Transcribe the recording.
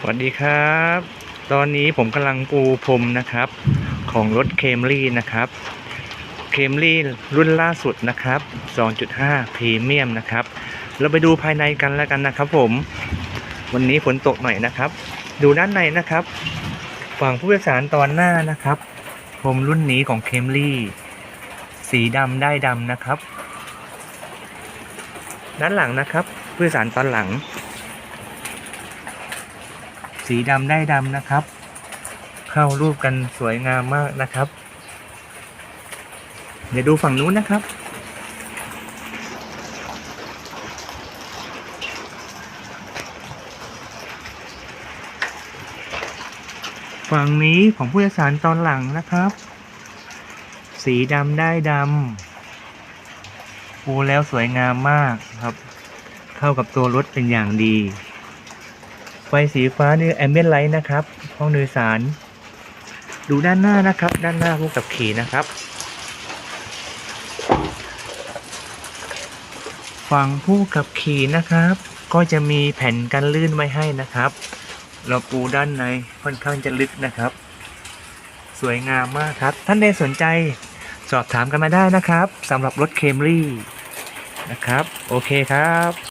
สวัสดีครับ ตอนนี้ผมกำลังปูพรมนะครับ ของรถเคมรี่นะครับเคมรี่รุ่นล่าสุดนะครับ 2.5 พรีเมียมนะครับ เราไปดูภายในกันแล้วกันนะครับ ผม วันนี้ฝนตกหน่อยนะครับ ดูด้านในนะครับ ฝั่งผู้โดยสารตอนหน้านะครับพรมรุ่นนี้ของเคมรี่สีดำได้ดำนะครับ ด้านหลังนะครับผู้โดยสารตอนหลัง สีดำได้ดำนะครับ เข้ารูปกันสวยงามมากนะครับ เดี๋ยวดูฝั่งนู้นนะครับฝั่งนี้ของผู้โดยสารตอนหลังนะครับ สีดำได้ดำปูแล้วสวยงามมากครับ เข้ากับตัวรถเป็นอย่างดี ไฟสีฟ้านี่แอมเบียนไลท์นะครับ ห้องโดยสาร ดูด้านหน้านะครับ ด้านหน้าผู้กับขี่นะครับ ฝั่งผู้ขับขี่นะครับ ก็จะมีแผ่นกันลื่นไว้ให้นะครับ เราปูด้านในค่อนข้างจะลึกนะครับ สวยงามมากครับ ท่านใดสนใจสอบถามกันมาได้นะครับสำหรับรถเคมรี่นะครับ โอเคครับ